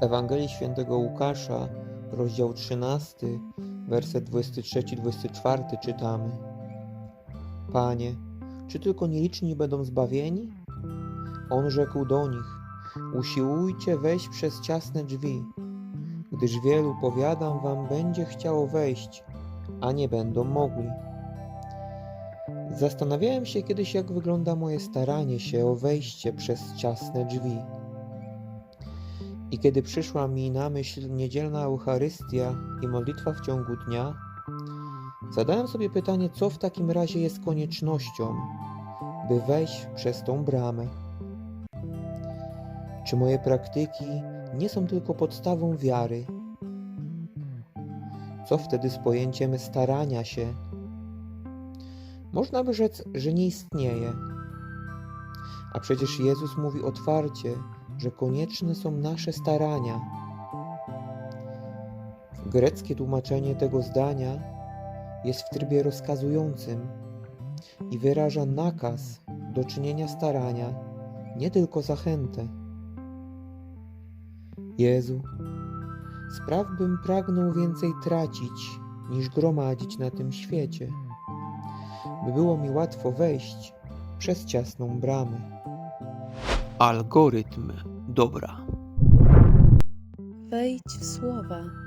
Ewangelii Świętego Łukasza, rozdział 13, werset 23-24 czytamy: Panie, czy tylko nieliczni będą zbawieni? On rzekł do nich: Usiłujcie wejść przez ciasne drzwi, gdyż wielu, powiadam wam, będzie chciało wejść, a nie będą mogli. Zastanawiałem się kiedyś, jak wygląda moje staranie się o wejście przez ciasne drzwi. I kiedy przyszła mi na myśl niedzielna Eucharystia i modlitwa w ciągu dnia, zadałem sobie pytanie, co w takim razie jest koniecznością, by wejść przez tą bramę. Czy moje praktyki nie są tylko podstawą wiary? Co wtedy z pojęciem starania się? Można by rzec, że nie istnieje. A przecież Jezus mówi otwarcie, że konieczne są nasze starania. Greckie tłumaczenie tego zdania jest w trybie rozkazującym i wyraża nakaz do czynienia starania, nie tylko zachętę. Jezu, spraw bym pragnął więcej tracić niż gromadzić na tym świecie, by było mi łatwo wejść przez ciasną bramę. Algorytm dobra. Wejdź w słowa